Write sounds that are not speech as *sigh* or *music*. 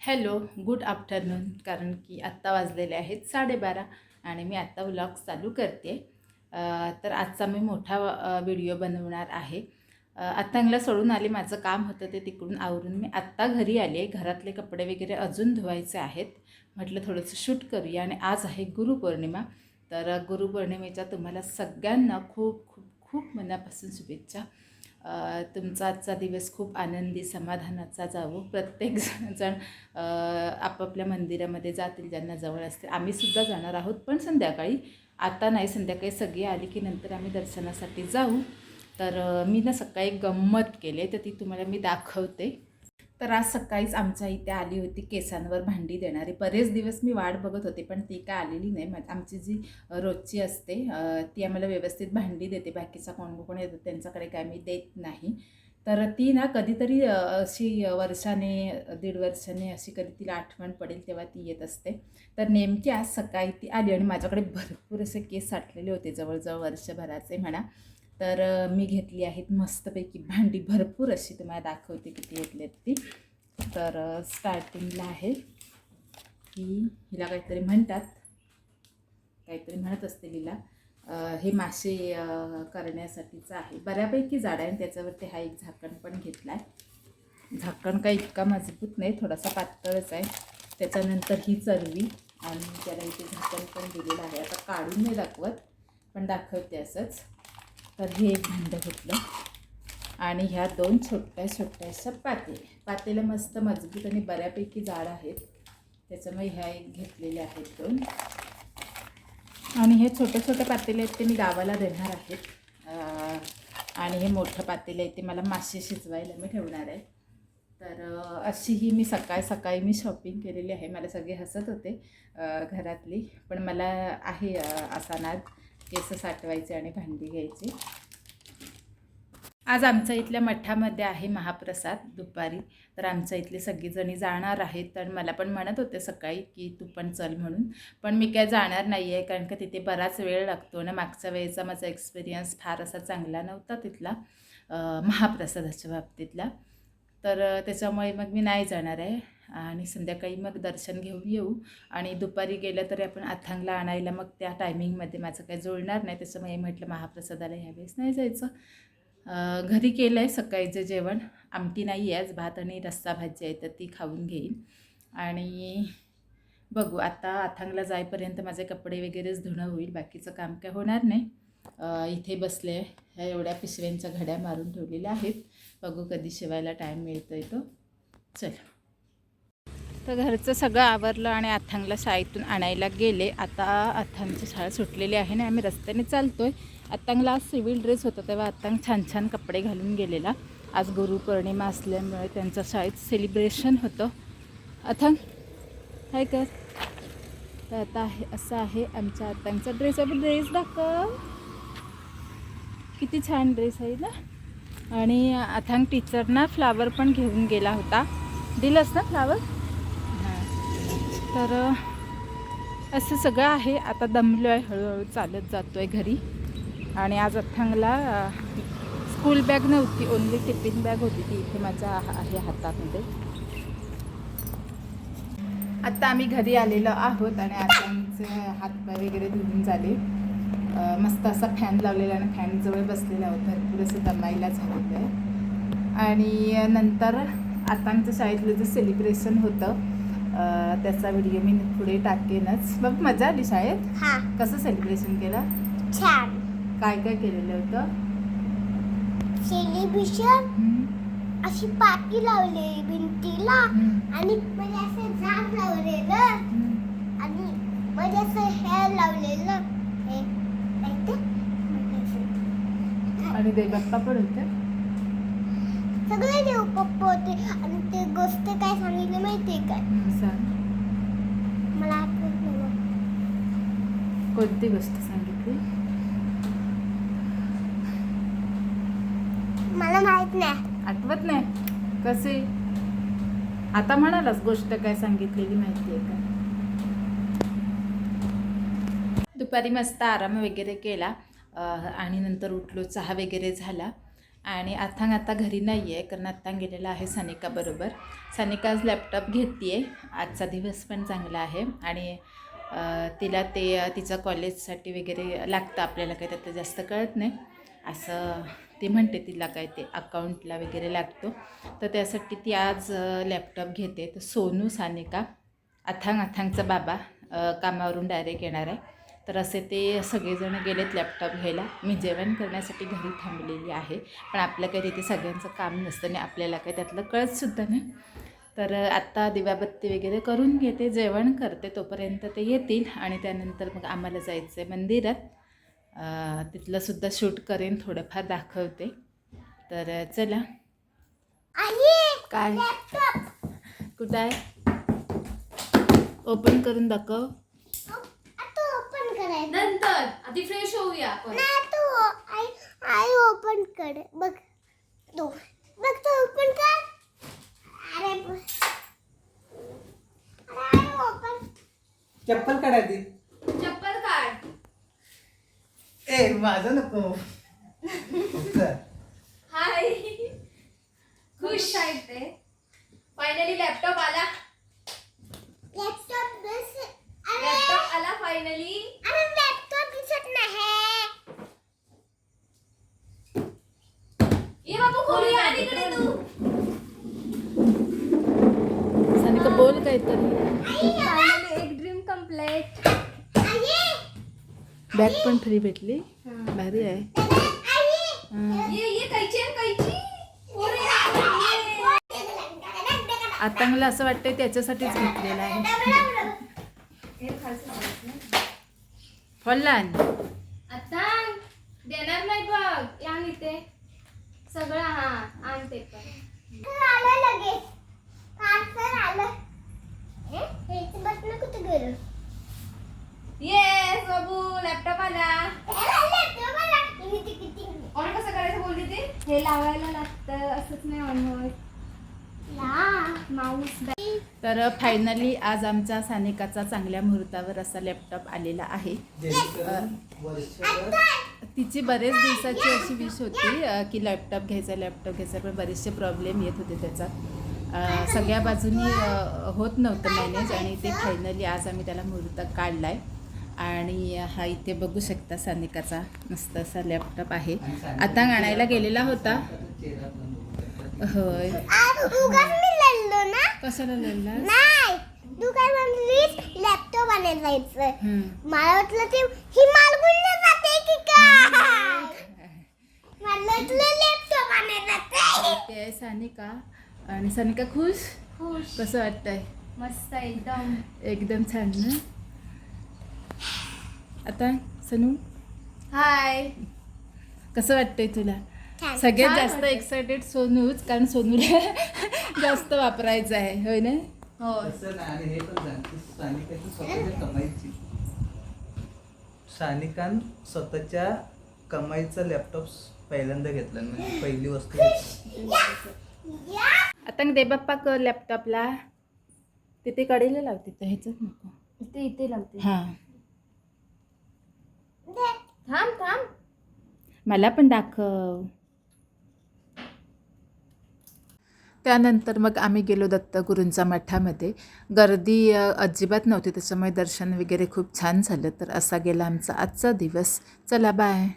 Hello good afternoon. कारण की आत्ता वाजलेले आहेत साडेबारा आणि मी आत्ता व्लॉग चालू करते. तर आजचा मी मोठा व्हिडिओ बनवणार आहे. आत्तांगला सोडून आले माझं काम होतं ते तिकडून आवरून मी आत्ता घरी आले. घरातले कपडे वगैरे अजून धुवायचे आहेत. म्हटलं थोडंसं शूट करूया आणि आज आहे गुरुपौर्णिमा. तर गुरुपौर्णिमेच्या तुम्हाला सगळ्यांना खूप खूप खूप मनापासून शुभेच्छा. तुमचा आजचा दिवस खूप आनंदी समाधानाचा जावो. प्रत्येक *laughs* जण आपापल्या मंदिरामध्ये जातील ज्यांना जवळ असतील. आम्हीसुद्धा जाणार आहोत पण संध्याकाळी. आता नाही संध्याकाळी सगळी आली की नंतर आम्ही दर्शनासाठी जाऊ. तर मी ना सकाळी गंमत केली तर ती तुम्हाला मी दाखवते. तर आज सकाळीच आमच्या इथे आली होती केसांवर भांडी देणारी. बरेच दिवस मी वाट बघत होते पण ती काय आलेली नाही. आमची जी रोजची असते ती आम्हाला व्यवस्थित भांडी देते. बाकीचा कोण कोण येतो त्यांच्याकडे काय मी देत नाही. तर ती ना कधीतरी अशी वर्षाने दीड वर्षाने अशी कधी तिला आठवण पडेल तेव्हा ती येत असते. तर नेमकी आज सकाळी ती आली आणि माझ्याकडे भरपूर असे केस साठलेले होते जवळजवळ वर्षभराचे म्हणा. तर मी घेतली आहेत मस्तपैकी भांडी भरपूर अशी तुम्हाला दाखवते किती घेतली आहेत ती. तर स्टार्टिंगला आहे. की हिला काहीतरी म्हणतात. काहीतरी म्हणत असते हिला. हे मासे करण्यासाठीचं आहे. बऱ्यापैकी जाड आहे आणि त्याच्यावरती हा एक झाकण पण घेतला आहे झाकण काही इतका मजबूत नाही थोडासा पातळच आहे. त्याच्यानंतर ही चरवी आणि त्याला इथे झाकण पण दिलेलं आहे. आता काढून नाही दाखवत पण दाखवते असंच. तर हे एक भांडं घेतलं. आणि ह्या दोन छोट्या छोट्याशा पातेल्या पातेल्या मस्त मजबूत आणि बऱ्यापैकी जाड आहेत. त्याच्यामुळे ह्या एक घेतलेल्या आहेत दोन. आणि हे छोट्या छोट्या पातेले आहेत ते मी गावाला देणार आहेत आणि हे मोठं पातेले आहे ते मला मासे शिजवायला मी ठेवणार आहे. तर अशी ही मी सकाळ सकाळी मी शॉपिंग केलेली आहे. मला सगळे हसत होते घरातली. पण मला आहे असा नाद केस साठवायचे आणि भांडी घ्यायची. आज आमच्या इथल्या मठामध्ये आहे महाप्रसाद दुपारी. तर आमच्या इथले सगळीजणी जाणार आहेत. तर मला पण म्हणत होते सकाळी की तू पण चल म्हणून. पण मी काय जाणार नाही आहे कारण का तिथे बराच वेळ लागतो ना मागच्या वेळेचा माझा एक्सपिरियन्स फार असा चांगला नव्हता तिथला महाप्रसादाच्या बाबतीतला. तर त्याच्यामुळे मग मी नाही जाणार आहे. आणि संध्याकाळी मग दर्शन घेऊन येऊ. आणि दुपारी गेलं तरी आपण अथांगला आणायला मग त्या टायमिंगमध्ये माझं काही जुळणार नाही. त्याच्यामुळे म्हटलं महाप्रसादाला ह्यावेळेस नाही जायचं. घरी केलं आहे सकाळीचं जेवण. आमटी नाही आहे आज भात आणि रस्सा भाजी आहे तर ती खाऊन घेईन. आणि बघू आता अथांगला जाईपर्यंत माझे कपडे वगैरेच धुणं होईल. बाकीचं काम काय होणार नाही. इथे बसले ह्या एवढ्या पिशव्यांच्या घड्या मारून ठेवलेल्या आहेत. बघू कधी शिवायला टाईम मिळतो आहे तो. चल. तर घरचं सगळं आवरलं आणि अथांगला शाळेतून आणायला गेले. आता अथांगची शाळा सुटलेली आहे ना आम्ही रस्त्याने चालतो आहे अथांगला आज सिव्हिल ड्रेस होता तेव्हा अथांग छान छान कपडे घालून गेलेला. आज गुरुपौर्णिमा असल्यामुळे त्यांचं शाळेत सेलिब्रेशन होतं. अथांग हाय कर. तर आता आहे असं आहे आमच्या अथांगचा ड्रेस आहे ड्रेस दाखव. किती छान ड्रेस आहे ना. आणि अथांग टीचरना फ्लावर पण घेऊन गेला होता. दिलंस ना फ्लावर तर असं सगळं आहे. आता दमलो आहे हळूहळू चालत जातो आहे घरी. आणि आज अथ्थांगला स्कूल बॅग नव्हती. ओनली टिफिन बॅग होती ती इथे माझ्या आहे हातामध्ये. आत्ता आम्ही घरी आलेलो आहोत आणि अथांगचे हातपाय वगैरे धुवून झाले. मस्त असा फॅन लावलेला आणि फॅनजवळ बसलेला आहोत. भरपूर असं दमायला झालेलं आहे. आणि नंतर आतांच्या शाळेतलं जे सेलिब्रेशन होतं त्याचा व्हिडिओ मी पुढे टाकेनच. बघ मजा आली शाळेत? हा. कसं सेलिब्रेशन केलं? छान. काय काय केलेलं होतं? सेलिब्रेशन अशी पाटी लावली भिंतीला आणि म्हणजे असं झाड लावलेलं. आणि म्हणजे असं हे लावलेलं. हे? आणि देवबाप्पा पण होते? सगळे होते आणि ते गोष्ट काय सांगितली माहितीये काय हम्म, सांग. मला आठवत नाही बघ. कोणती गोष्ट सांगितली? मला माहीत नाही. आठवत नाही? कसे? आता म्हणालास गोष्ट काय सांगितलेली माहिती आहे का? दुपारी मस्त आराम वगैरे केला आणि नंतर उठलो चहा वगैरे झाला. आणि अथांग आता घरी नाही आहे कारण अथांग गेलेला आहे सानिकाबरोबर सानिका आज लॅपटॉप घेते आहे आजचा दिवस पण चांगला आहे. आणि तिला ते तिचं कॉलेजसाठी वगैरे लागतं आपल्याला काही त्यात जास्त कळत नाही. असं ती म्हणते तिला काय ते अकाउंटला वगैरे लागतो. तर त्यासाठी ती आज लॅपटॉप घेते. तर सोनू सानिका अथांग अथांगचा बाबा कामावरून डायरेक्ट येणार आहे. तर असे ते सगळेजण गेलेत लॅपटॉप घ्यायला. मी जेवण करण्यासाठी घरी थांबलेली आहे. पण आपलं काही तिथे सगळ्यांचं काम नसतं आणि आपल्याला काही त्यातलं कळतसुद्धा नाही. तर आत्ता दिवाबत्ती वगैरे करून घेते जेवण करते तोपर्यंत ते येतील आणि त्यानंतर मग आम्हाला जायचं आहे मंदिरात तिथलंसुद्धा शूट करेन थोडंफार दाखवते. तर चला. काय? कुठं आहे? ओपन करून दाखव. नंतर आधी फ्रेश होऊया आपण. नाही तू आई आई ओपन कर. बघ. तू. बघ तू ओपन कर. अरे अरे आई ओपन चप्पल काढा ती चप्पल काढ. ए माझं नको. चल. हाय. खुश आहेत ते. फायनली लॅपटॉप आला. लॅपटॉप बस. अरे. लॅपटॉप आला फायनली अरे लॅपटॉप दिसत नाही. सानिका बोल काहीतरी एक ड्रीम कंप्लीट आई. बॅग पण फ्री भेटली. भारी आहे. आई. हां. ये ये कैची आण, कैची? ओरे, ये. आता मला असं वाटतंय त्याच्यासाठीच घेतलेलं आहे. आण आता देणार नाही बघ. या इथे सगळं हा आण ते पण आलं लगेच. पार्सल आलं. हे हेच बटन कुठे गेलं? येस बाबू लॅपटॉप आला. लॅपटॉप आला. किती किती? ऑन कसं करायचं बोलली ते? हे लावायला लागतं. असंच नाही ऑन होत ला. माऊस तर फायनली आज आमच्या सानिकाचा चांगल्या मुहूर्तावर असा लॅपटॉप आलेला आहे. तिची बरेच दिवसाची अशी विश होती की लॅपटॉप घ्यायचा लॅपटॉप घ्यायचा पण बरेचसे प्रॉब्लेम येत होते त्याचा. सगळ्या बाजूनी होत नव्हतं मॅनेज आणि ते फायनली आज आम्ही त्याला मुहूर्त काढला आहे आणि हा इथे बघू शकता सानिकाचा मस्त असा लॅपटॉप आहे. आता आणायला गेलेला होता. होय. कशाला लढला नाही तू काय म्हणलीस? लॅपटॉप आणायला जायचं. मला वाटलं ते ही मालगुंड जाते की काय? मला वाटलं लॅपटॉप आणायला जाते. ते आहे सानिका आणि सानिका खुश? खुश. कसं वाटतंय? मस्त एकदम. एकदम छान ना? आता सनू? हाय. कसं वाटतंय तुला. सगळ्यात जास्त. एक्सायटेड सोनूच कारण सोनूला जास्त वापरायचं आहे होय ना? हो. आणि हे पण सानिकाची स्वतःच्या कमाईची. सानिकान स्वतःच्या कमाईचा लॅपटॉप पहिल्यांदा घेतला म्हणजे पहिली वस्तू घेतली. आता दे बाप्पा कर लॅपटॉपला तिथे कडेला लावते तर ह्याच्यात नको. ते इथे लावते. हां. थांब थांब. मला पण दाखव. त्यानंतर मग आम्ही गेलो दत्तगुरूंच्या मठामध्ये. गर्दी अजिबात नव्हती. त्याच्यामुळे दर्शन वगैरे खूप छान झालं. तर असा गेला आमचा आजचा दिवस. चला बाय